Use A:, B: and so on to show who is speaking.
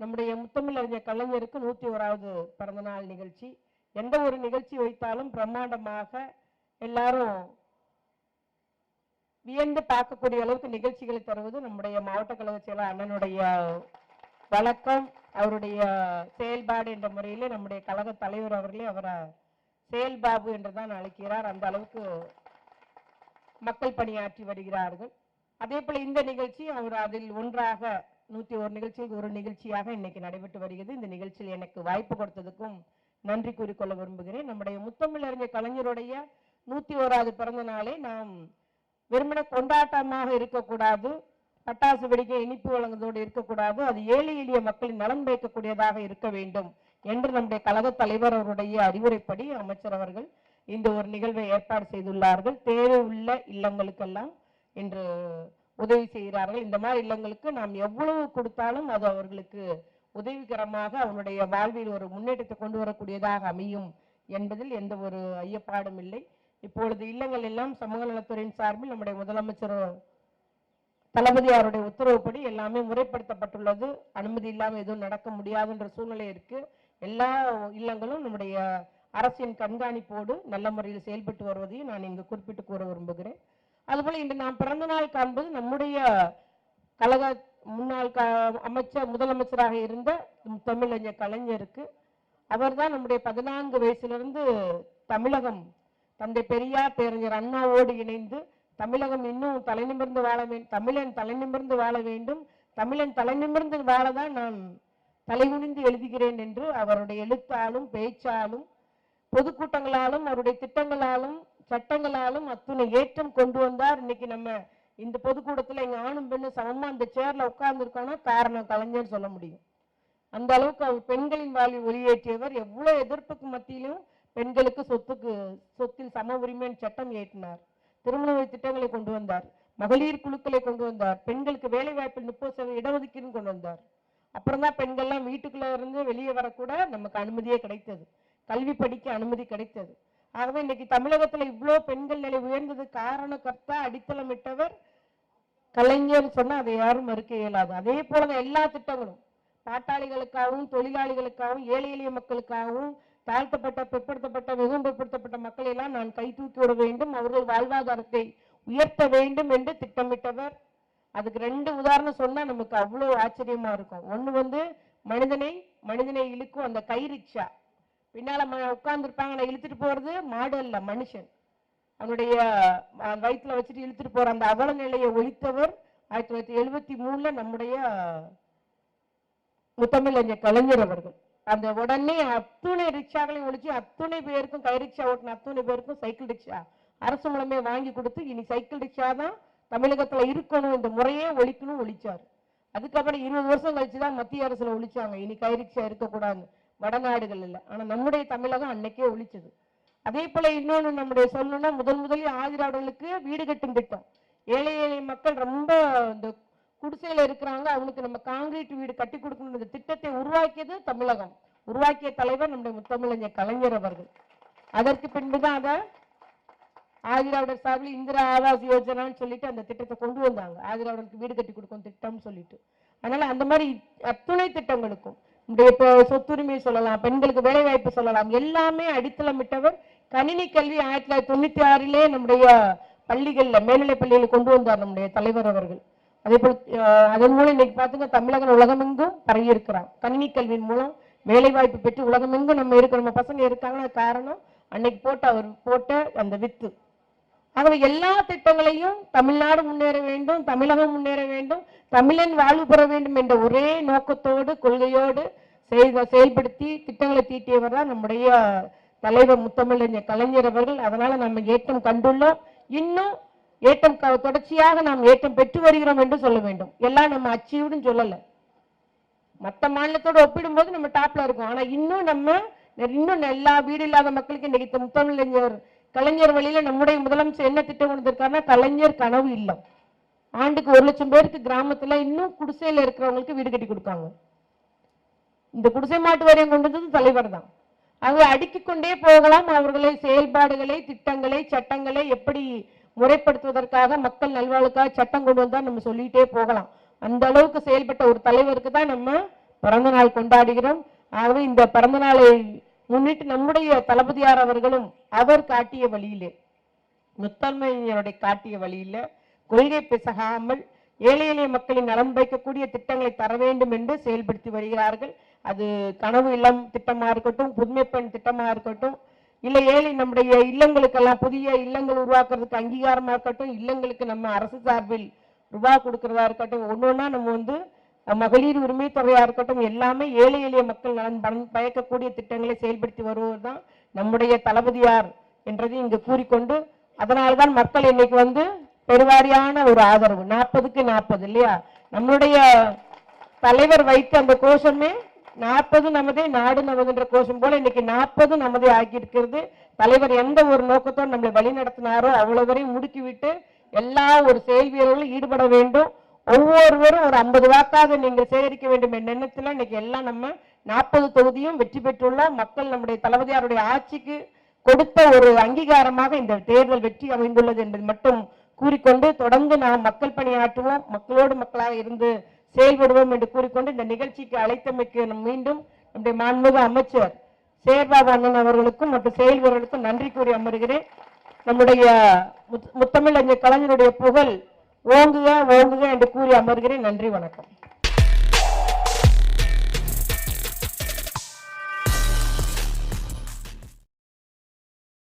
A: நம்முடைய முத்தமிழ் அறிஞர் கலைஞருக்கு நூற்றி ஓராவது பிறந்தநாள் நிகழ்ச்சி. எந்த ஒரு நிகழ்ச்சி வைத்தாலும் பிரம்மாண்டமாக எல்லாரும் வியந்து பார்க்கக்கூடிய அளவுக்கு நிகழ்ச்சிகளை தருவது நம்முடைய மாவட்ட கழக செயலர் அண்ணனுடைய வழக்கம். அவருடைய செயல்பாடு என்ற முறையில் நம்முடைய கழக தலைவர் அவர்களே அவரை செயல்பாபு என்று தான் அழைக்கிறார். அந்த அளவுக்கு மக்கள் பணியாற்றி வருகிறார்கள். அதே போல இந்த நிகழ்ச்சி அவர் அதில் ஒன்றாக நூத்தி ஒரு நிகழ்ச்சியில் ஒரு நிகழ்ச்சியாக இன்னைக்கு நடைபெற்று வருகிறது. இந்த நிகழ்ச்சியில் எனக்கு வாய்ப்பு கொடுத்ததுக்கும் நன்றி கூறிக்கொள்ள விரும்புகிறேன். நம்முடைய முத்தமிழறிஞர் கலைஞருடைய நூத்தி ஓராவது பிறந்த நாளை நாம் வெறுமன கொண்டாட்டமாக இருக்கக்கூடாது பட்டாசு வெடிக்க இனிப்பு வழங்குவதோடு இருக்கக்கூடாது அது ஏழை எளிய மக்களின் நலன் வைக்கக்கூடியதாக இருக்க வேண்டும் என்று நம்முடைய கழக தலைவர் அவருடைய அறிவுரைப்படி அமைச்சர் அவர்கள் இந்த ஒரு நிகழ்வை ஏற்பாடு செய்துள்ளார்கள். தேவை உள்ள இல்லங்களுக்கெல்லாம் இன்று உதவி செய்கிறார்கள். இந்த மாதிரி இல்லங்களுக்கு நாம் எவ்வளவு கொடுத்தாலும் அது அவர்களுக்கு உதவிகரமாக அவனுடைய வாழ்வில் ஒரு முன்னேற்றத்தை கொண்டு வரக்கூடியதாக அமையும் என்பதில் எந்த ஒரு ஐயப்பாடும் இல்லை. இப்பொழுது இல்லங்கள் எல்லாம் சமூக நலத்துறையின் சார்பில் நம்முடைய முதலமைச்சர் தளபதியாருடைய உத்தரவுப்படி எல்லாமே முறைப்படுத்தப்பட்டுள்ளது. அனுமதி இல்லாமல் எதுவும் நடக்க முடியாதுன்ற சூழ்நிலை இருக்கு. எல்லா இல்லங்களும் நம்முடைய அரசின் கண்காணிப்போடு நல்ல முறையில் செயல்பட்டு வருவதையும் நான் இங்கு குறிப்பிட்டு கூற விரும்புகிறேன். அதுபோல் இன்று நாம் பிறந்த நாள் காண்பது நம்முடைய கழக முன்னாள் க அமைச்சர் முதலமைச்சராக இருந்த தமிழறிஞர் கலைஞருக்கு. அவர்தான் நம்முடைய பதினான்கு வயசுலேருந்து தமிழகம் தந்தை பெரியார் பேரறிஞர் அண்ணாவோடு இணைந்து தமிழகம் இன்னும் தலைநிமிர்ந்து வாழ வேண்டும் தமிழன் தலைநிமிர்ந்து வாழ வேண்டும். தமிழன் தலைநிமிர்ந்து வாழதான் நான் தலைகுனிந்து எழுதுகிறேன் என்று அவருடைய எழுத்தாலும் பேச்சாலும் பொதுக்கூட்டங்களாலும் அவருடைய திட்டங்களாலும் சட்டங்களாலும் அத்துணை ஏற்றம் கொண்டு வந்தார். இன்னைக்கு நம்ம இந்த பொதுக்கூட்டத்துல எங்கள் ஆணும் பெண்ணும் சமமா அந்த சேர்ல உட்கார்ந்து இருக்கோம்னா காரணம் கலைஞர் சொல்ல முடியும். அந்த அளவுக்கு அவர் பெண்களின் வாழ்வில் ஒளியேற்றியவர் எவ்வளவு எதிர்ப்புக்கு மத்தியிலும் பெண்களுக்கு சொத்துக்கு சொத்தில் சம உரிமைன்னு சட்டம் ஏற்றினார் திருமண திட்டங்களை கொண்டு வந்தார். மகளிர் குழுக்களை கொண்டு வந்தார். பெண்களுக்கு வேலை வாய்ப்பில் முப்பது சதவீத இடஒதுக்கீடு கொண்டு வந்தார். அப்புறம் தான் பெண்கள்லாம் வீட்டுக்குள்ள இருந்து வெளியே வரக்கூட நமக்கு அனுமதியே கிடைத்தது. கல்வி படிக்க அனுமதி கிடைத்தது. ஆகவே இன்னைக்கு தமிழகத்துல இவ்வளோ பெண்கள் நிலை உயர்ந்தது காரண கர்த்தா அடித்தளமிட்டவர் கலைஞர் சொன்னா அதை யாரும் மறுக்க இயலாது. அதே போலதான் எல்லா திட்டங்களும். பாட்டாளிகளுக்காகவும் தொழிலாளிகளுக்காகவும் ஏழை எளிய மக்களுக்காகவும் தாழ்த்தப்பட்ட பிற்படுத்தப்பட்ட மிகவும் பிற்படுத்தப்பட்ட மக்களை எல்லாம் நான் கை தூக்கி விட வேண்டும். அவர்கள் வாழ்வாதாரத்தை உயர்த்த வேண்டும் என்று திட்டமிட்டவர். அதுக்கு ரெண்டு உதாரணம் சொன்னா நமக்கு அவ்வளவு ஆச்சரியமா இருக்கும். ஒண்ணு வந்து மனிதனை மனிதனை இழுக்கும் அந்த கை ரிக்ஷா. பின்னால் உட்காந்துருப்பாங்க நான் இழுத்துட்டு போறது? மாடு அல்ல மனுஷன். அவனுடைய வயிற்றில் வயித்துல வச்சுட்டு இழுத்துட்டு போற அந்த அவல நிலையை ஒழித்தவர் ஆயிரத்தி தொள்ளாயிரத்தி எழுபத்தி மூணுல நம்முடைய முத்தமிழறிஞர் கலைஞர் அவர்கள். அந்த உடனே அத்துணை ரிக்ஷாக்களையும் ஒழிச்சு அத்துணை பேருக்கும் கை ரிக்ஷா ஓட்டின அத்துணை பேருக்கும் சைக்கிள் ரிக்ஷா அரசு மூலமே வாங்கி கொடுத்து இனி சைக்கிள் ரிக்ஷா தான் தமிழகத்துல இருக்கணும் இந்த முறையே ஒழிக்கணும் ஒழிச்சார். அதுக்கப்புறம் இருபது வருஷம் கழிச்சு தான் மத்திய அரசில் ஒழிச்சாங்க. இனி கை ரிக்ஷா இருக்கக்கூடாது வடநாடுகள் இல்லை ஆனா நம்முடைய தமிழகம் அன்னைக்கே ஒழிச்சது. அதே போல இன்னொன்னு நம்முடைய சொல்லணும்னா முதல் முதலில் ஆதிராடர்களுக்கு வீடு கட்டும் திட்டம். ஏழை ஏழை மக்கள் ரொம்ப இந்த குடிசையில இருக்கிறாங்க. அவங்களுக்கு நம்ம காங்கிரீட் வீடு கட்டி கொடுக்கணும் இந்த திட்டத்தை உருவாக்கியது தமிழகம். உருவாக்கிய தலைவர் நம்முடைய முத்தமிழஞ்சர் கலைஞர் அவர்கள். அதற்கு பின்புதான் அதை ஆதிராவிடர் சார்பில் இந்திரா ஆவாஸ் யோஜனான்னு சொல்லிட்டு அந்த திட்டத்தை கொண்டு வந்தாங்க. ஆதிராவிடருக்கு வீடு கட்டி கொடுக்கும் திட்டம்னு சொல்லிட்டு. அதனால அந்த மாதிரி அத்துணை திட்டங்களுக்கும் இப்போ சொத்துரிமை சொல்லலாம் பெண்களுக்கு வேலை வாய்ப்பு சொல்லலாம் எல்லாமே அடித்தளமிட்டவர் கணினி கல்வி ஆயிரத்தி தொள்ளாயிரத்தி தொண்ணூத்தி ஆறிலே நம்முடைய பள்ளிகள்ல மேல்நிலை பள்ளியில கொண்டு வந்தார் நம்முடைய தலைவர் அவர்கள். அதே போல் அதன் மூலம் இன்னைக்கு பாத்துங்க தமிழகம் உலகமெங்கும் பரவி இருக்கிறான் கணினி கல்வியின் மூலம் வேலை வாய்ப்பு பெற்று உலகமெங்கும் நம்ம இருக்கிற நம்ம பசங்க இருக்காங்கன்னா காரணம் அன்னைக்கு போட்ட அவர் போட்ட அந்த வித்து. ஆகவே எல்லா திட்டங்களையும் தமிழ்நாடு முன்னேற வேண்டும் தமிழகம் முன்னேற வேண்டும் தமிழன் வாழ்வு பெற வேண்டும் என்ற ஒரே நோக்கத்தோடு கொள்கையோடு செய்த செயல்படுத்தி திட்டங்களை தீட்டியவர் தான் நம்முடைய தலைவர் முத்தமிழறிஞர் கலைஞர் அவர்கள். அதனால நம்ம ஏற்றம் கண்டுள்ளோம். இன்னும் ஏற்றம் க- தொடர்ச்சியாக நாம் ஏற்றம் பெற்று வருகிறோம் என்று சொல்ல வேண்டும். எல்லாம் நம்ம அச்சீவ்டுன்னு சொல்லலை. மற்ற மாநிலத்தோட ஒப்பிடும்போது நம்ம டாப்ல இருக்கோம். ஆனா இன்னும் நம்ம இன்னும் எல்லா வீடு இல்லாத மக்களுக்கு இன்னைக்கு முத்தமிழறிஞர் கலைஞர் வழியில நம்முடைய முதலமைச்சர் என்ன திட்டம் கொண்டு கலைஞர் கனவு இல்லம். ஆண்டுக்கு ஒரு லட்சம் பேருக்கு கிராமத்துல இன்னும் குடிசையில இருக்கிறவங்களுக்கு வீடு கட்டி கொடுப்பாங்க. இந்த குடிசை மாட்டு வாரியம் கொண்டு வந்தது தலைவர் தான். அவங்க அடுக்கிக் கொண்டே போகலாம். அவர்களை செயல்பாடுகளை திட்டங்களை சட்டங்களை எப்படி முறைப்படுத்துவதற்காக மக்கள் நல்வாழ்வுக்காக சட்டம் கொண்டு வந்தா நம்ம சொல்லிட்டே போகலாம். அந்த அளவுக்கு செயல்பட்ட ஒரு தலைவருக்கு தான் நம்ம பிறந்த நாள் கொண்டாடுகிறோம். ஆகவே இந்த பிறந்த நாளை முன்னிட்டு நம்முடைய தளபதியார் அவர்களும் அவர் காட்டிய வழியிலே முத்தன்மையினருடைய காட்டிய வழியில கொள்கை பிசகாமல் ஏழை எளிய மக்களின் நலம் வைக்கக்கூடிய திட்டங்களை தர வேண்டும் என்று செயல்படுத்தி வருகிறார்கள். அது கனவு இல்லம் திட்டமா இருக்கட்டும் புதுமை பெண் திட்டமா இருக்கட்டும் இல்லை ஏழை நம்முடைய இல்லங்களுக்கெல்லாம் புதிய இல்லங்கள் உருவாக்குறதுக்கு அங்கீகாரமா இருக்கட்டும் இல்லங்களுக்கு நம்ம அரசு சார்பில் ரூபா கொடுக்கறதா இருக்கட்டும் ஒன்று ஒன்றா நம்ம வந்து மகளிர் உரிமை தொகையாக இருக்கட்டும் எல்லாமே ஏழை எளிய மக்கள் நலன் பயக்கக்கூடிய திட்டங்களை செயல்படுத்தி வருவது தான் நம்முடைய தளபதியார் என்றதை இங்கு கூறிக்கொண்டு அதனால்தான் மக்கள் இன்னைக்கு வந்து பெருவாரியான ஒரு ஆதரவு. நாற்பதுக்கு நாற்பது இல்லையா? நம்மளுடைய தலைவர் வைத்த அந்த கோஷமே நாற்பது நமதே நாடு நமதுன்ற கோஷம் போல இன்னைக்கு நாற்பது நமதே ஆக்கி இருக்கிறது தலைவர் எந்த ஒரு நோக்கத்தோடு நம்மளை வழி நடத்தினாரோ அவ்வளவு வரையும் முடுக்கிவிட்டு எல்லா ஒரு செயல் வீரர்களும் ஈடுபட வேண்டும். ஒவ்வொருவரும் ஒரு ஐம்பது வாக்காக நீங்கள் சேகரிக்க வேண்டும் என்ற எண்ணத்தில் இன்னைக்கு எல்லாம் நம்ம நாற்பது தொகுதியும் வெற்றி பெற்றுள்ள மக்கள் நம்முடைய தளபதியாருடைய ஆட்சிக்கு கொடுத்த ஒரு அங்கீகாரமாக இந்த தேர்தல் வெற்றி அமைந்துள்ளது என்பது மட்டும் கூறிக்கொண்டு தொடர்ந்து நாம் மக்கள் பணியாற்றுவோம். மக்களோடு மக்களாக இருந்து செயல்படுவோம் என்று கூறிக்கொண்டு இந்த நிகழ்ச்சிக்கு அழைத்தமைக்கு மீண்டும் நம்முடைய மாண்புமிகு அமைச்சர் சேர்பாபு அண்ணன் அவர்களுக்கும் மற்றும் செயல்வீரர்களுக்கும் நன்றி கூறி அமர்கிறேன். நம்முடைய முத்- முத்தமிழறிஞர் கலைஞருடைய புகழ் ஓங்குக ஓங்குக என்று கூறி அமர்கிறேன். நன்றி வணக்கம்.